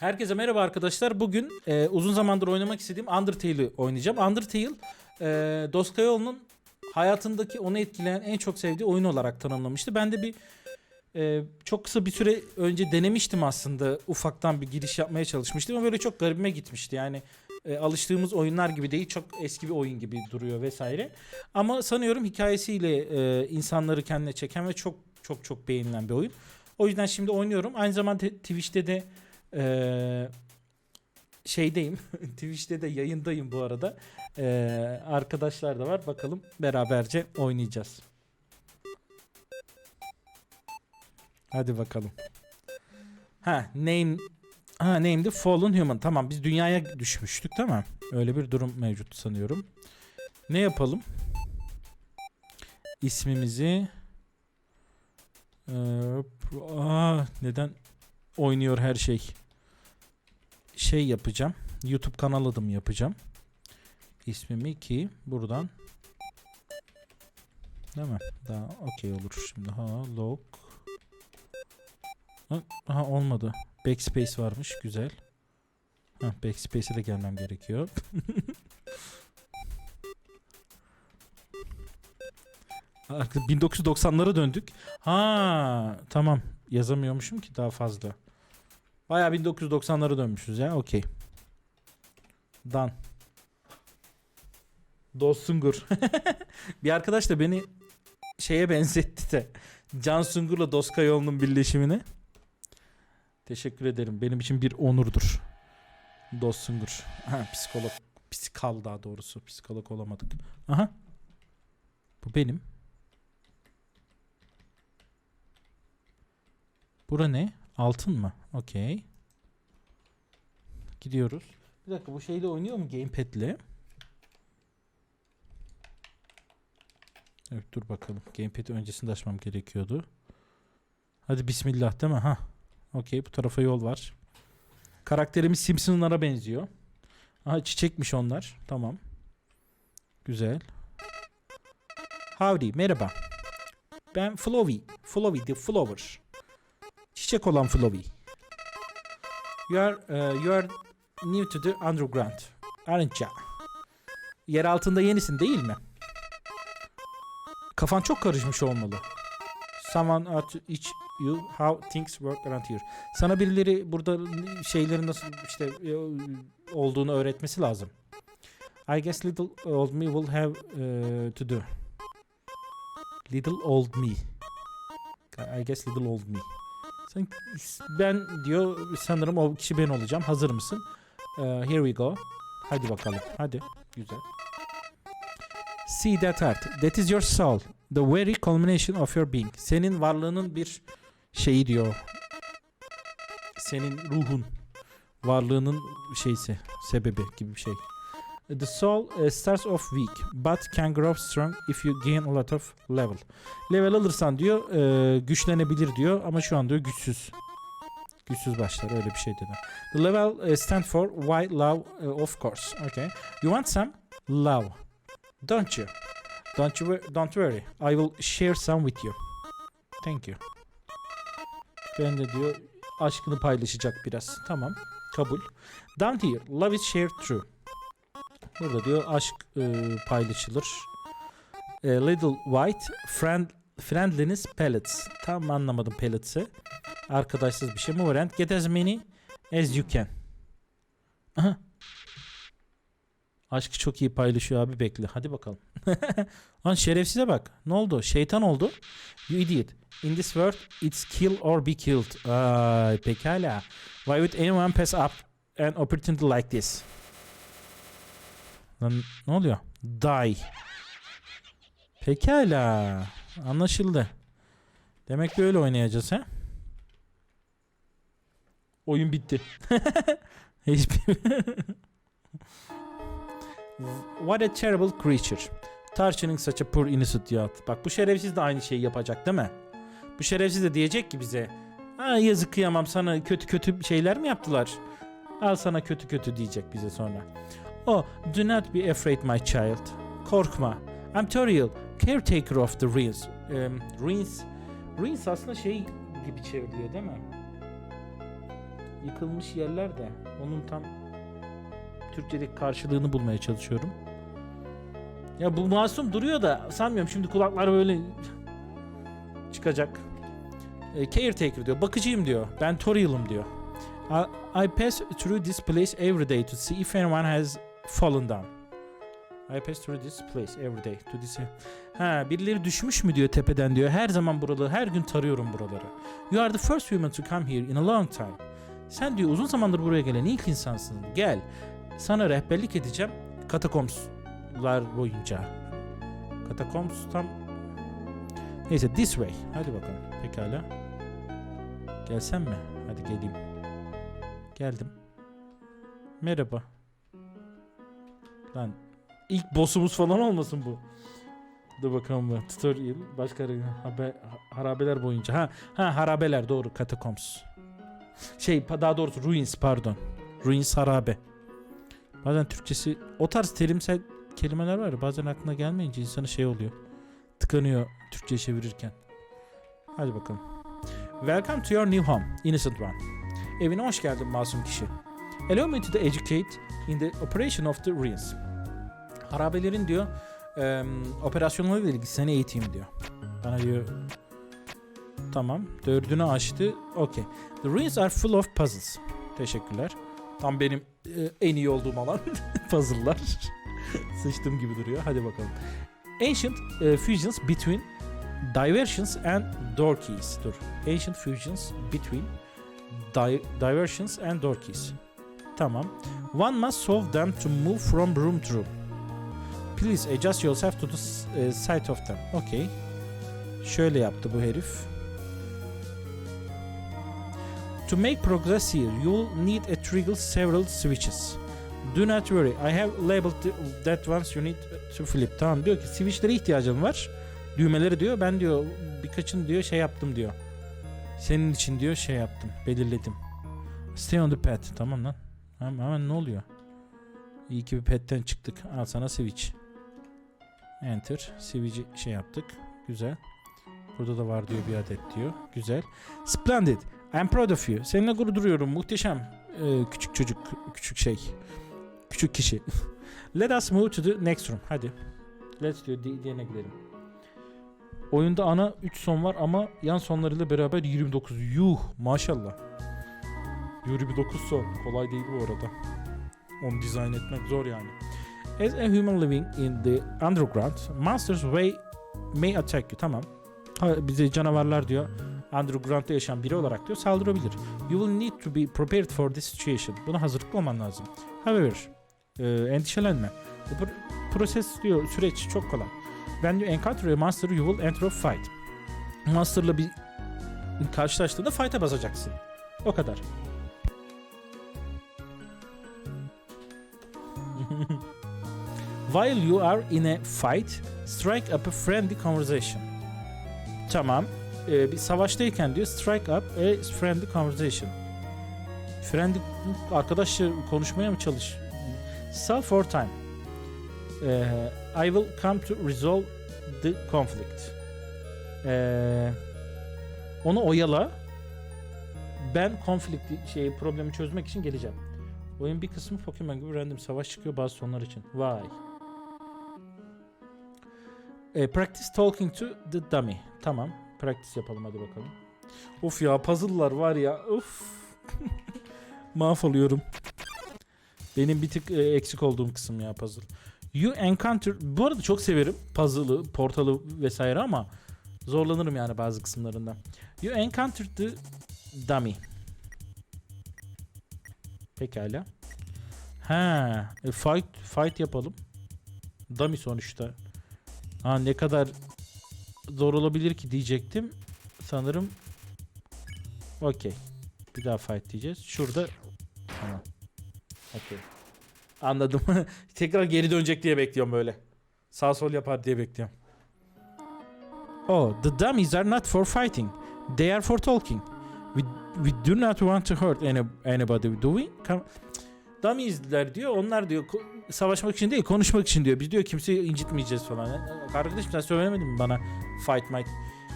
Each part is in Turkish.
Herkese merhaba arkadaşlar. Bugün e, uzun zamandır oynamak istediğim Undertale'ı oynayacağım. Undertale, e, Doskayol'un hayatındaki onu etkileyen en çok sevdiği oyun olarak tanımlamıştı. Ben de bir e, çok kısa bir süre önce denemiştim aslında. Ufaktan bir giriş yapmaya çalışmıştım ama böyle çok garibime gitmişti. Yani e, alıştığımız oyunlar gibi değil, çok eski bir oyun gibi duruyor vesaire. Ama sanıyorum hikayesiyle e, insanları kendine çeken ve çok çok çok beğenilen bir oyun. O yüzden şimdi oynuyorum. Aynı zamanda Twitch'te de ee, şeydeyim. Twitch'te de yayındayım bu arada. Ee, arkadaşlar da var. Bakalım beraberce oynayacağız. Hadi bakalım. Ha name Ha name'di Fallen Human. Tamam biz dünyaya düşmüştük tamam. Öyle bir durum mevcut sanıyorum. Ne yapalım? İsmimizi ee, aa, neden oynuyor her şey? Şey yapacağım. YouTube kanal adım yapacağım. İsmimi ki buradan Değil mi? Daha okey olur şimdi. Ha log. Ha, Aha olmadı. Backspace varmış. Güzel. Ha backspace'e de gelmem gerekiyor. Artık 1990'lara döndük. Ha tamam. Yazamıyormuşum ki daha fazla. Bayağı 1990'lara dönmüşüz ya. Okey. Dan. Dosungur. bir arkadaş da beni şeye benzetti de. Can Sungur'la Doska yolunun birleşimine. Teşekkür ederim. Benim için bir onurdur. Dosungur. Ha, psikolog. Psikal daha doğrusu. Psikolog olamadık. Aha. Bu benim. Bura ne? Altın mı? Okey. Gidiyoruz. Bir dakika bu şeyle oynuyor mu gamepad'le? Evet dur bakalım. Gamepad'i öncesinde açmam gerekiyordu. Hadi bismillah değil mi? Ha. Okey bu tarafa yol var. Karakterimiz Simpsonlara benziyor. Aha çiçekmiş onlar. Tamam. Güzel. Howdy merhaba. Ben Flowey. Flowey the Flower. Çiçek olan Flowey. You are, uh, you are new to the underground. Aren't ya? Yer altında yenisin değil mi? Kafan çok karışmış olmalı. Someone ought to teach you how things work around here. Sana birileri burada şeylerin nasıl işte e, olduğunu öğretmesi lazım. I guess little old me will have uh, to do. Little old me. I guess little old me. Sen, ben diyor sanırım o kişi ben olacağım. Hazır mısın? Uh, here we go. Hadi bakalım. Hadi. Güzel. See that heart. That is your soul. The very culmination of your being. Senin varlığının bir şeyi diyor. Senin ruhun. Varlığının şeysi. Sebebi gibi bir şey. The soul uh, starts off weak but can grow strong if you gain a lot of level. Level alırsan diyor e, güçlenebilir diyor ama şu an diyor güçsüz. Güçsüz başlar öyle bir şey dedi. The level uh, stand for why love of course. Okay. You want some love. Don't you? Don't you don't worry. I will share some with you. Thank you. Ben de diyor aşkını paylaşacak biraz. Tamam. Kabul. Down here. Love is shared through. Burada diyor aşk e, paylaşılır. E, little white friend friendliness pellets. Tam anlamadım pellets'ı. Arkadaşsız bir şey var? And get as many as you can. Aha. Aşkı çok iyi paylaşıyor abi bekle. Hadi bakalım. Lan şerefsize bak. Ne oldu? Şeytan oldu. You idiot. In this world it's kill or be killed. Ay pekala. Why would anyone pass up an opportunity like this? Lan ne oluyor? Die. Pekala. Anlaşıldı. Demek ki öyle oynayacağız ha? Oyun bitti. Hiçbir... What a terrible creature. Tarçının such a poor innocent youth. Bak bu şerefsiz de aynı şeyi yapacak değil mi? Bu şerefsiz de diyecek ki bize. Ha yazık kıyamam sana kötü kötü şeyler mi yaptılar? Al sana kötü kötü diyecek bize sonra. Oh, do not be afraid my child. Korkma. I'm Toriel, caretaker of the ruins. Um, ruins. Ruins aslında şey gibi çevriliyor değil mi? Yıkılmış yerler de onun tam Türkçedeki karşılığını bulmaya çalışıyorum. Ya bu masum duruyor da sanmıyorum şimdi kulaklar böyle çıkacak. E, caretaker diyor. Bakıcıyım diyor. Ben Toriel'ım diyor. I, I pass through this place every day to see if anyone has fallen. I pass through this place every day to this... Ha birileri düşmüş mü diyor tepeden diyor. Her zaman buraları, her gün tarıyorum buraları. You are the first woman to come here in a long time. Sen diyor uzun zamandır buraya gelen ilk insansın. Gel. Sana rehberlik edeceğim katakomslar boyunca. Katakoms tam... Neyse this way. Hadi bakalım. Pekala. Gelsem mi? Hadi geleyim. Geldim. Merhaba. Lan ilk boss'umuz falan olmasın bu. Dur bakalım bu. Tutorial. Başka haber, harabeler boyunca. Ha, ha harabeler doğru. Catacombs. Şey daha doğrusu ruins pardon. Ruins harabe. Bazen Türkçesi o tarz terimsel kelimeler var ya bazen aklına gelmeyince insanı şey oluyor. Tıkanıyor Türkçe çevirirken. Hadi bakalım. Welcome to your new home, innocent one. Evine hoş geldin masum kişi. Allow me to educate in the operation of the ruins. Harabelerin diyor e, operasyonlarıyla ilgili seni eğiteyim diyor. Bana diyor tamam dördünü açtı. Okay. The ruins are full of puzzles. Teşekkürler. Tam benim e, en iyi olduğum alan puzzle'lar. Sıçtım gibi duruyor. Hadi bakalım. Ancient e, fusions between diversions and door keys. Dur. Ancient fusions between di- diversions and door keys. Tamam. One must solve them to move from room to room. Please adjust yourself to the e, side of them. Okay. Şöyle yaptı bu herif. To make progress here, you will need a trigger several switches. Do not worry, I have labeled that ones you need to flip. Tamam diyor ki switchlere ihtiyacım var. Düğmeleri diyor. Ben diyor birkaçını diyor şey yaptım diyor. Senin için diyor şey yaptım. Belirledim. Stay on the pad. Tamam lan. Hemen, hemen ne oluyor? İyi ki bir pad'den çıktık. Al sana switch. Enter. Switch'i şey yaptık. Güzel. Burada da var diyor bir adet diyor. Güzel. Splendid. I'm proud of you. Seninle gurur duruyorum. Muhteşem. Ee, küçük çocuk. Küçük şey. Küçük kişi. Let us move to the next room. Hadi. Let's diyor. Di- diğerine gidelim. Oyunda ana 3 son var ama yan sonlarıyla beraber 29. Yuh maşallah. 29 son. Kolay değil bu arada. Onu dizayn etmek zor yani. As a human living in the underground, monsters may, may attack you. Tamam. Ha, bize canavarlar diyor. Underground'da yaşayan biri olarak diyor saldırabilir. You will need to be prepared for this situation. Buna hazırlıklı olman lazım. However, e, endişelenme. Bu pr- proses diyor süreç çok kolay. When you encounter a monster you will enter a fight. Monster'la bir karşılaştığında fight'a basacaksın. O kadar. While you are in a fight, strike up a friendly conversation. Tamam. Ee, bir savaştayken diyor strike up a friendly conversation. Friendly arkadaşla konuşmaya mı çalış? Sell for time. Ee, I will come to resolve the conflict. Ee, onu oyala. Ben konflikt şeyi problemi çözmek için geleceğim. Oyun bir kısmı Pokemon gibi random savaş çıkıyor bazı sonlar için. Vay. E, practice talking to the dummy. Tamam. Practice yapalım hadi bakalım. Of ya puzzle'lar var ya. Of. Mahvoluyorum. Benim bir tık e, eksik olduğum kısım ya puzzle. You encounter... Bu arada çok severim puzzle'ı, portalı vesaire ama zorlanırım yani bazı kısımlarında. You encounter the dummy. Pekala. Ha, e, fight fight yapalım. Dummy sonuçta. Ha ne kadar zor olabilir ki diyecektim. Sanırım okey. Bir daha fight diyeceğiz. Şurada tamam. Okey. Anladım. Tekrar geri dönecek diye bekliyorum böyle. Sağ sol yapar diye bekliyorum. Oh, the dummies are not for fighting. They are for talking. We, we do not want to hurt any, anybody, do we? Come. Dummies'ler diyor. Onlar diyor savaşmak için değil, konuşmak için diyor. Biz diyor kimseyi incitmeyeceğiz falan. Arkadaşım sen söylemedin mi bana fight might?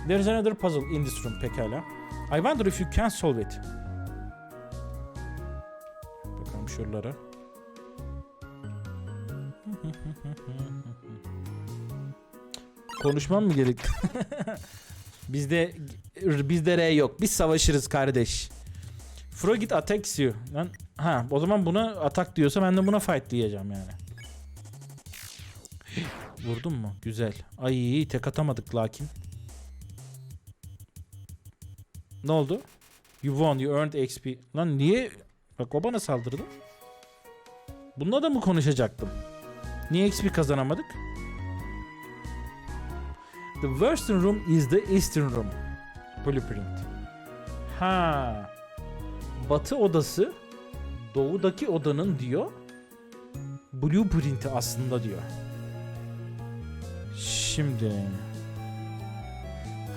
There's another puzzle in this room pekala. I wonder if you can solve it. bakalım şuralara. Konuşmam mı gerek? bizde bizde R yok. Biz savaşırız kardeş. Frogit attacks you. Lan ha o zaman buna atak diyorsa ben de buna fight diyeceğim yani. Vurdun mu? Güzel. Ay tek atamadık lakin. Ne oldu? You won, you earned XP. Lan niye? Bak o bana saldırdı. Bununla da mı konuşacaktım? Niye XP kazanamadık? The western room is the eastern room. Blueprint. Ha. Batı odası doğudaki odanın diyor. Blueprint'i aslında diyor. Şimdi.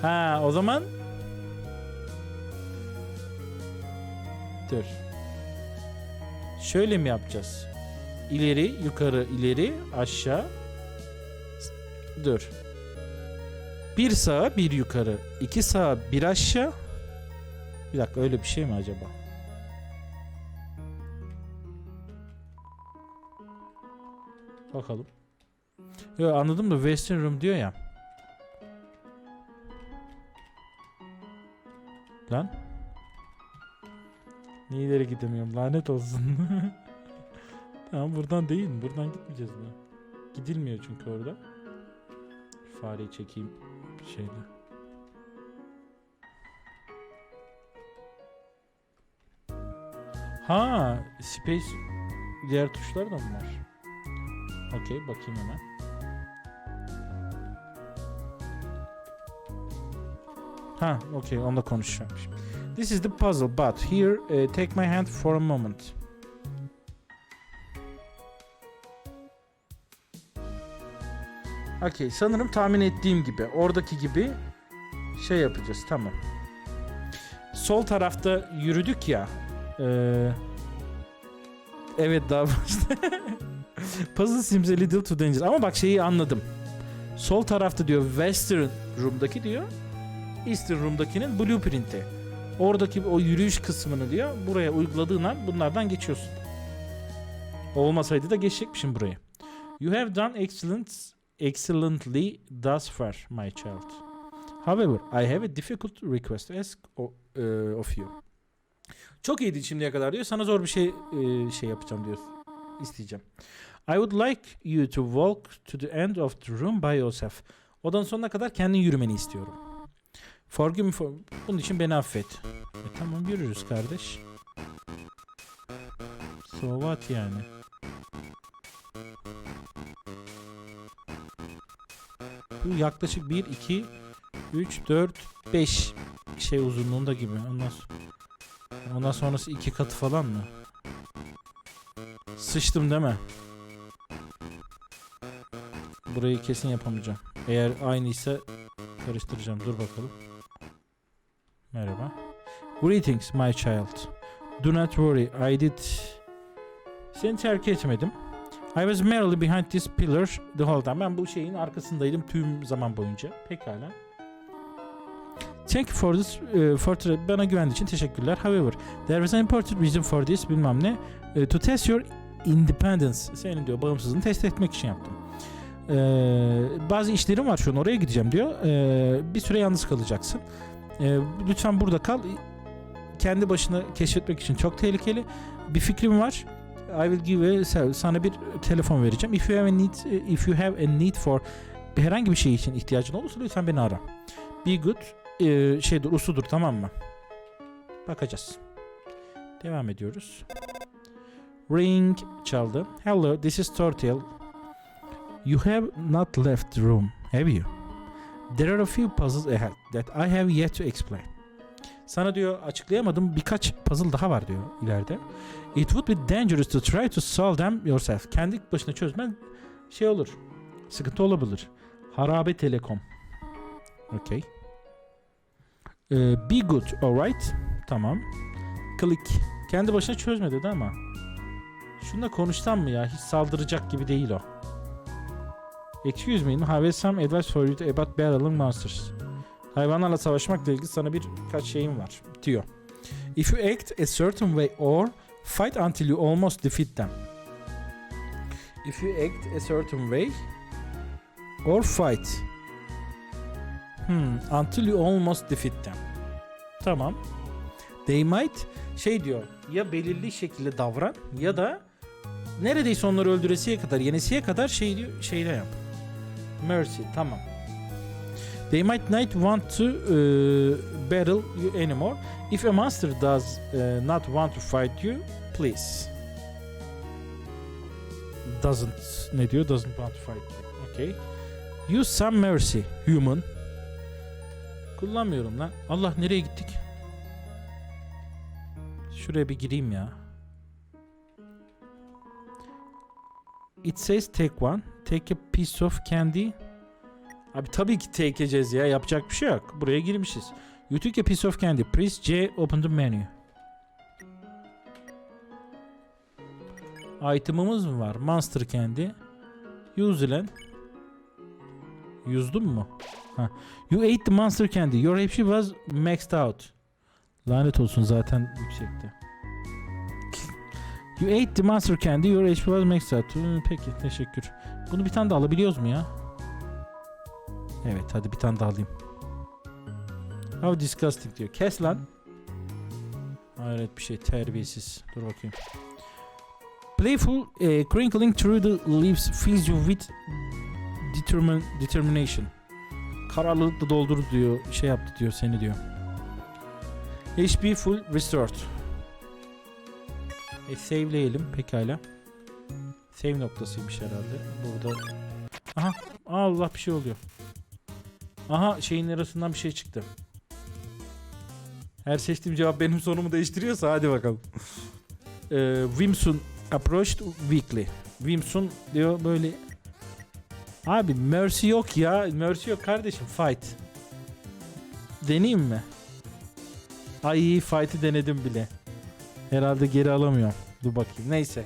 Ha o zaman Dur. Şöyle mi yapacağız? İleri, yukarı, ileri, aşağı. Dur. Bir sağa, bir yukarı. iki sağa, bir aşağı. Bir dakika öyle bir şey mi acaba? Bakalım. Yo, anladım da Western Room diyor ya. Lan. Niye ileri gidemiyorum? Lanet olsun. tamam buradan değil? Buradan gitmeyeceğiz mi? Gidilmiyor çünkü orada. Fareyi çekeyim şeyle. Ha, space diğer tuşlar da mı var? Okey, bakayım hemen. Ha, okey, onunla konuşacağım. This is the puzzle, but here, uh, take my hand for a moment. Okay, sanırım tahmin ettiğim gibi, oradaki gibi şey yapacağız, tamam. Sol tarafta yürüdük ya. eee, evet daha başta. Puzzle seems a little too dangerous. Ama bak şeyi anladım. Sol tarafta diyor Western Room'daki diyor. Eastern Room'dakinin blueprint'i. Oradaki o yürüyüş kısmını diyor buraya uyguladığın an bunlardan geçiyorsun. Olmasaydı da geçecekmişim buraya. You have done excellent, excellently thus far, my child. However, I have a difficult request to ask uh, of you. Çok iyiydi şimdiye kadar diyor. Sana zor bir şey e, şey yapacağım diyor. İsteyeceğim. I would like you to walk to the end of the room by yourself. Odanın sonuna kadar kendin yürümeni istiyorum. Forgive me for... Bunun için beni affet. E, tamam yürürüz kardeş. So what yani? Bu yaklaşık 1, 2, 3, 4, 5 şey uzunluğunda gibi. Ondan, ondan sonrası iki katı falan mı? Sıçtım değil mi? Burayı kesin yapamayacağım. Eğer aynıysa karıştıracağım. Dur bakalım. Merhaba. Greetings my child. Do not worry. I did... Seni terk etmedim. I was merely behind this pillar the whole time. Ben bu şeyin arkasındaydım tüm zaman boyunca. Pekala. Thank you for this uh, for bana güvendiğin için teşekkürler. However, there was an important reason for this bilmem ne. Uh, to test your independence. Senin diyor bağımsızlığını test etmek için yaptım. Ee, bazı işlerim var şu an oraya gideceğim diyor. Ee, bir süre yalnız kalacaksın. Ee, lütfen burada kal. Kendi başına keşfetmek için çok tehlikeli. Bir fikrim var. I will give a, sana bir telefon vereceğim. If you have a need, if you have a need for herhangi bir şey için ihtiyacın olursa lütfen beni ara. Be good. Ee, şeydir, usudur tamam mı? Bakacağız. Devam ediyoruz. Ring çaldı. Hello, this is Tortil. You have not left the room, have you? There are a few puzzles ahead that I have yet to explain. Sana diyor açıklayamadım birkaç puzzle daha var diyor ileride. It would be dangerous to try to solve them yourself. Kendi başına çözmen şey olur. Sıkıntı olabilir. Harabe Telekom. Okay. Ee, be good, alright. Tamam. Click. Kendi başına çözme dedi ama. Şununla konuşsam mı ya? Hiç saldıracak gibi değil o. Excuse me, have some advice for you about battling monsters. Hayvanlarla savaşmakla ilgili sana birkaç şeyim var diyor. If you act a certain way or Fight until you almost defeat them. If you act a certain way or fight. Hmm, until you almost defeat them. Tamam. They might şey diyor ya belirli şekilde davran ya da neredeyse onları öldüresiye kadar yenesiye kadar şey diyor şeyle yap. Mercy tamam. They might not want to uh, battle you anymore. If a monster does uh, not want to fight you, please. Doesn't ne diyor? Doesn't want to fight you. Okay. Use some mercy, human. Kullanmıyorum lan. Allah nereye gittik? Şuraya bir gireyim ya. It says take one. Take a piece of candy. Abi tabii ki take edeceğiz ya. Yapacak bir şey yok. Buraya girmişiz. You took a piece of candy. Press C. Open the menu. Item'ımız mı var? Monster Candy. Use lan. Yüzdün mu? Ha. You ate the monster candy. Your HP was maxed out. Lanet olsun zaten yüksekti. You ate the monster candy. Your HP was maxed out. Peki teşekkür. Bunu bir tane de alabiliyoruz mu ya? Evet hadi bir tane daha alayım. How disgusting diyor. Kes lan. Hayret bir şey terbiyesiz. Dur bakayım. Playful eh, crinkling through the leaves fills you with determin determination. Kararlılıkla doldur diyor. Şey yaptı diyor seni diyor. HP full restored. E save'leyelim pekala. Save noktasıymış herhalde. Burada. Aha Allah bir şey oluyor. Aha şeyin arasından bir şey çıktı. Her seçtiğim cevap benim sonumu değiştiriyorsa hadi bakalım. Ee, Wimsun approached weakly. Wimsun diyor böyle Abi mercy yok ya. Mercy yok kardeşim. Fight. Deneyeyim mi? Ay fight'i denedim bile. Herhalde geri alamıyorum. Dur bakayım. Neyse.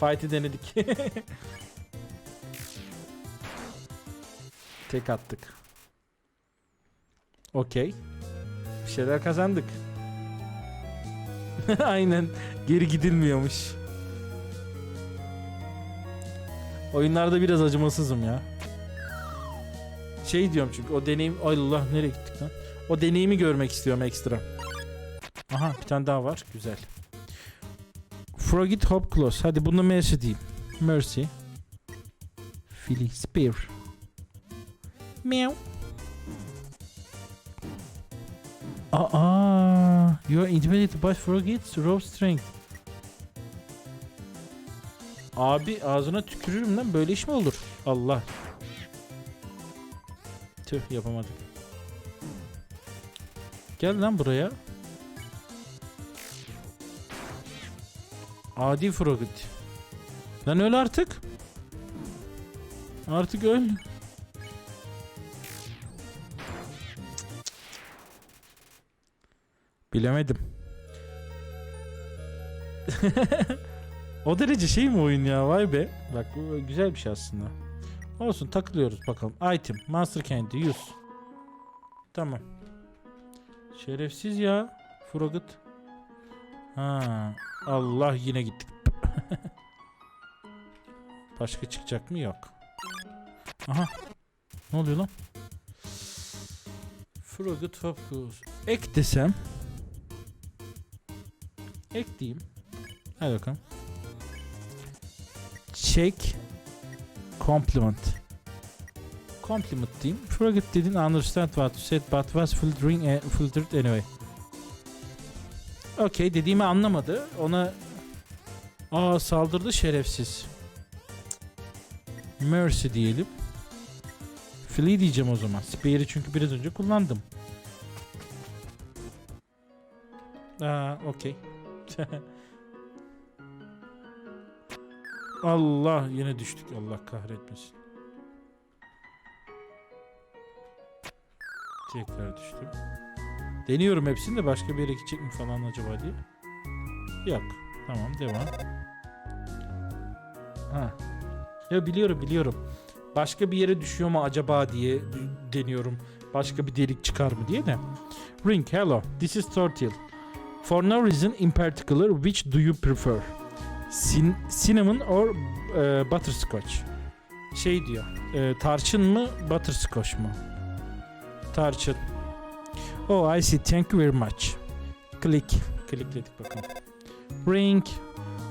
Fight'i denedik. Tek attık. Okey. Bir şeyler kazandık. Aynen. Geri gidilmiyormuş. Oyunlarda biraz acımasızım ya. Şey diyorum çünkü o deneyim... Ay Allah nereye gittik lan? O deneyimi görmek istiyorum ekstra. Aha bir tane daha var. Güzel. Frogit Hop Close. Hadi bunda Mercy diyeyim. Mercy. Philly Spear. Meow. Aa, you are intimidated by Frogit's raw strength. Abi ağzına tükürürüm lan böyle iş mi olur? Allah. Tüh yapamadım. Gel lan buraya. Adi Frogit. Lan öl artık. Artık öl. Bilemedim. o derece şey mi oyun ya vay be. Bak bu güzel bir şey aslında. Olsun takılıyoruz bakalım. Item. Monster Candy use. Tamam. Şerefsiz ya. Frogit. Ha. Allah yine gittik. Başka çıkacak mı? Yok. Aha. Ne oluyor lan? Frogit Hopkins. Ek desem. Ek diyeyim. Hadi bakalım. Check compliment. Compliment diyeyim. Frogit didn't understand what you said but was filtering, eh, filtered anyway. Okey dediğimi anlamadı. Ona Aa saldırdı şerefsiz. Mercy diyelim. Flee diyeceğim o zaman. Spear'i çünkü biraz önce kullandım. Aa okey. Allah yine düştük. Allah kahretmesin. Tekrar düştüm. Deniyorum hepsini de başka bir yere gidecek mi falan acaba diye. Yok. Tamam devam. Ha. Ya biliyorum biliyorum. Başka bir yere düşüyor mu acaba diye deniyorum. Başka bir delik çıkar mı diye de. Ring hello. This is Tortil. For no reason in particular, which do you prefer? Cin- cinnamon or e, butterscotch? Şey diyor. e, tarçın mı, butterscotch mu? Tarçın. Oh, I see. Thank you very much. Click. Klikledik bakalım. Ring.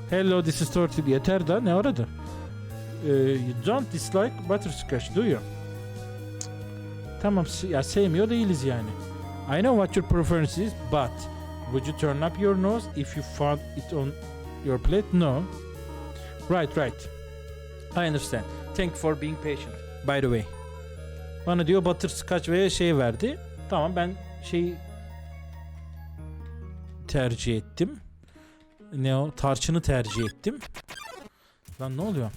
Hello, this is Tortil. Yeter da ne aradı? E, you don't dislike butterscotch, do you? Tamam, ya sevmiyor değiliz yani. I know what your preference is, but would you turn up your nose if you found it on your plate? No. Right, right. I understand. Thank you for being patient. By the way. Bana diyor butterscotch ve şey verdi. Tamam ben şeyi tercih ettim. Ne o? Tarçını tercih ettim. Lan ne oluyor?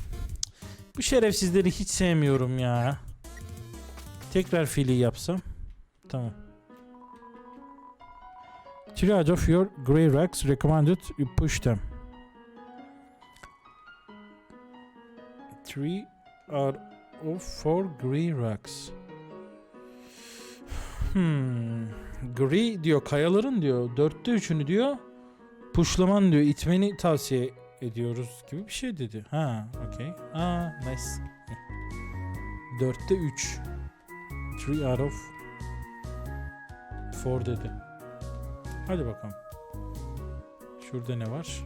Bu şerefsizleri hiç sevmiyorum ya. Tekrar fili yapsam. Tamam. Out of your grey rocks recommended you push them. Three out of four grey rocks. Hmm. Grey diyor kayaların diyor. Dörtte üçünü diyor. Puşlaman diyor. itmeni tavsiye ediyoruz gibi bir şey dedi. Ha, okey. Aa, nice. Dörtte üç. Three out of four dedi. Hadi bakalım. Şurada ne var?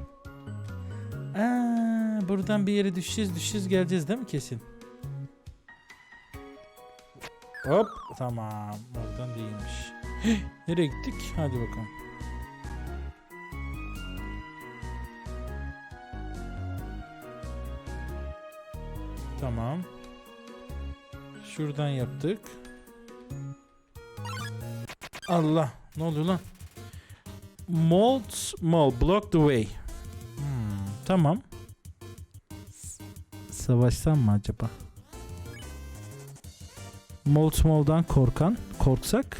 Aa, buradan bir yere düşeceğiz düşeceğiz geleceğiz değil mi kesin? Hop tamam değilmiş. Nereye gittik? Hadi bakalım. Tamam. Şuradan yaptık. Allah ne oluyor lan? Mold Mall block the way. Hmm, tamam. S- Savaşsam mı acaba? Mold Mall'dan korkan, korksak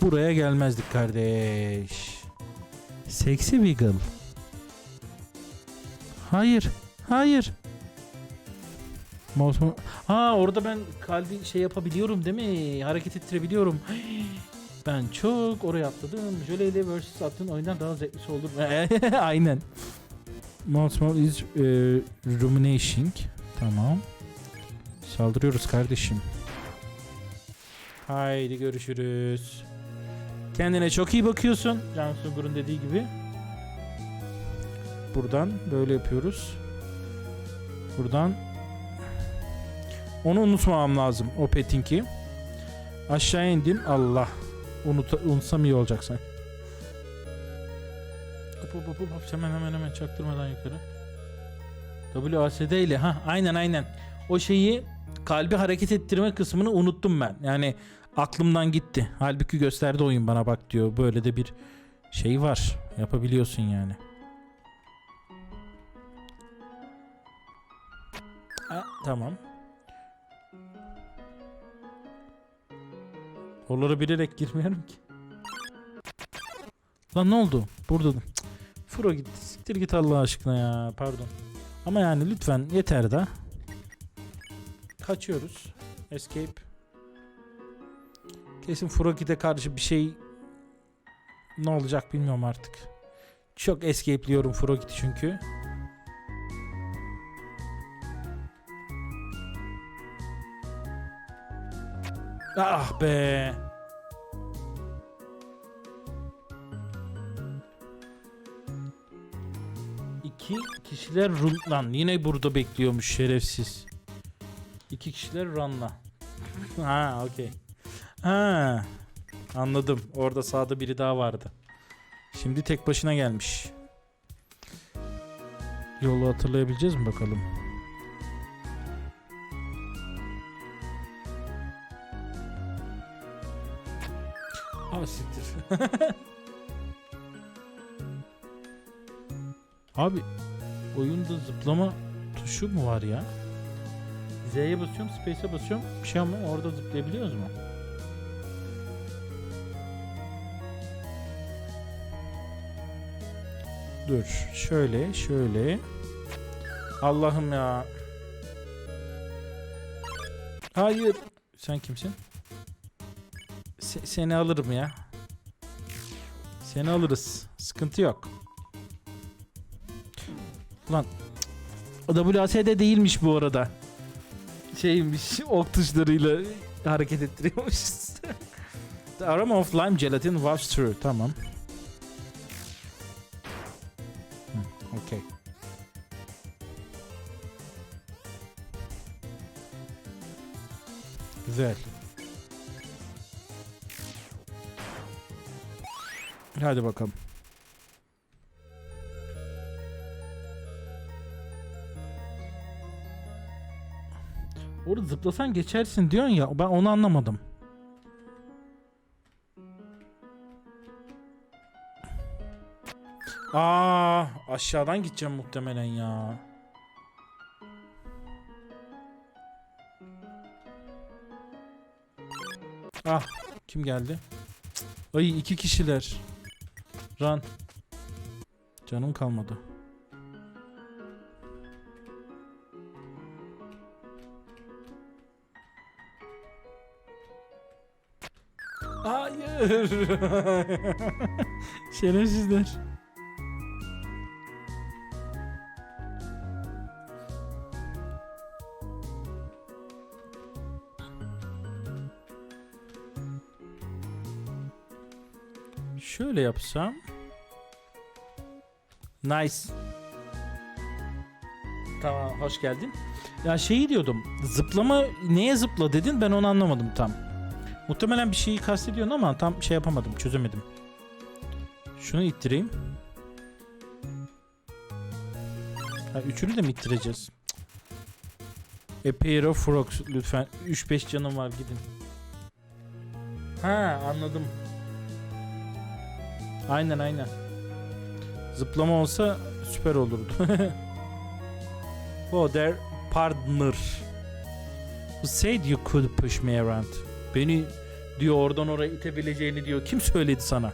buraya gelmezdik kardeş. Sexy Wiggle. Hayır, hayır. Mall. Ha orada ben kalbi şey yapabiliyorum değil mi? Hareket ettirebiliyorum. Ben çok oraya atladım. Jöle ile versus attığın oyundan daha zevklisi olur. Aynen. Multiple is e, ruminating. Tamam. Saldırıyoruz kardeşim. Haydi görüşürüz. Kendine çok iyi bakıyorsun. Can Sungur'un dediği gibi. Buradan böyle yapıyoruz. Buradan onu unutmamam lazım. O petinki. Aşağı indim. Allah. Unut unutsam iyi olacak sen. Hop hop hop hop hemen hemen hemen çaktırmadan yukarı. WASD ile ha aynen aynen. O şeyi kalbi hareket ettirme kısmını unuttum ben. Yani aklımdan gitti. Halbuki gösterdi oyun bana bak diyor. Böyle de bir şey var. Yapabiliyorsun yani. Ha, tamam. Oralara bilerek girmiyorum ki. Lan ne oldu? Burada da. Cık. Furo git. Siktir git Allah aşkına ya. Pardon. Ama yani lütfen yeter da. Kaçıyoruz. Escape. Kesin Furokit'e karşı bir şey ne olacak bilmiyorum artık. Çok escape'liyorum Furokit'i çünkü. Ah be. İki kişiler lan yine burada bekliyormuş şerefsiz. İki kişiler runla. ha okey. Ha anladım. Orada sağda biri daha vardı. Şimdi tek başına gelmiş. Yolu hatırlayabileceğiz mi bakalım? Siktir. Abi oyunda zıplama tuşu mu var ya? Z'ye basıyorum, space'e basıyorum. Bir şey ama orada zıplayabiliyoruz mu? Dur. Şöyle, şöyle. Allah'ım ya. Hayır. Sen kimsin? Se- seni alırım ya. Seni alırız. Sıkıntı yok. Lan WASD değilmiş bu arada. Şeymiş ok tuşlarıyla hareket ettiriyormuşuz. The aroma of lime gelatin was true. Tamam. Hı, Okay. Güzel. Hadi bakalım. Orada zıplasan geçersin diyorsun ya ben onu anlamadım. Aa aşağıdan gideceğim muhtemelen ya. Ah kim geldi? Ay iki kişiler. Run. Canım kalmadı. Hayır. Şerefsizler. Şöyle yapsam. Nice. Tamam hoş geldin. Ya şeyi diyordum. Zıplama neye zıpla dedin ben onu anlamadım tam. Muhtemelen bir şeyi kastediyorsun ama tam şey yapamadım çözemedim. Şunu ittireyim. Ha, üçünü de mi ittireceğiz? Cık. A pair of frogs lütfen. 3-5 canım var gidin. Ha anladım. Aynen aynen. Zıplama olsa süper olurdu. oh their partner. Who said you could push me around? Beni diyor oradan oraya itebileceğini diyor. Kim söyledi sana?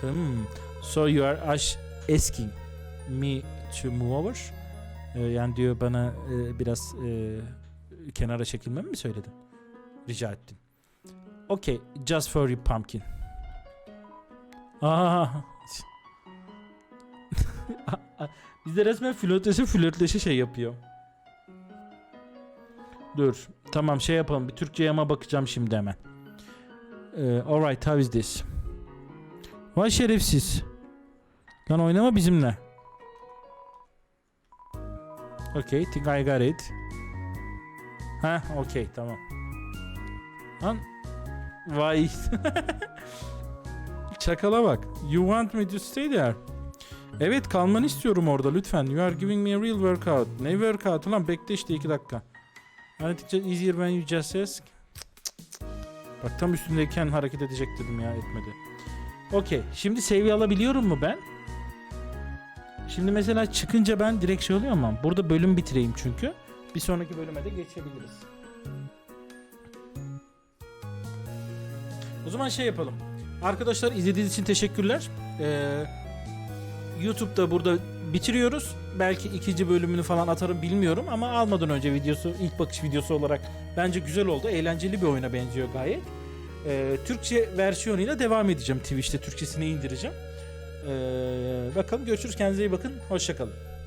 Hmm. So you are ash asking me to move over? Ee, yani diyor bana e, biraz e, kenara çekilmemi mi söyledin? Rica ettin. Okay, just for you pumpkin. Aa. Bizde resmen flörtleşe flörtleşe şey yapıyor. Dur. Tamam şey yapalım. Bir Türkçe yama bakacağım şimdi hemen. Ee, alright how is this? Vay şerefsiz. Lan oynama bizimle. Okay, think I got it. Ha, okay, tamam. Lan vay. Çakala bak. You want me to stay there? Evet kalmanı istiyorum orada lütfen. You are giving me a real workout. Ne workout lan? Bekle işte iki dakika. Just easier when you just ask. Bak tam üstündeyken hareket edecek dedim ya etmedi. Okey. Şimdi seviye alabiliyorum mu ben? Şimdi mesela çıkınca ben direkt şey oluyor mu? Burada bölüm bitireyim çünkü. Bir sonraki bölüme de geçebiliriz. O zaman şey yapalım. Arkadaşlar izlediğiniz için teşekkürler. Ee, YouTube'da burada bitiriyoruz. Belki ikinci bölümünü falan atarım bilmiyorum ama almadan önce videosu ilk bakış videosu olarak bence güzel oldu. Eğlenceli bir oyuna benziyor gayet. Ee, Türkçe versiyonuyla devam edeceğim Twitch'te. Türkçesini indireceğim. Ee, bakalım görüşürüz. Kendinize iyi bakın. Hoşçakalın.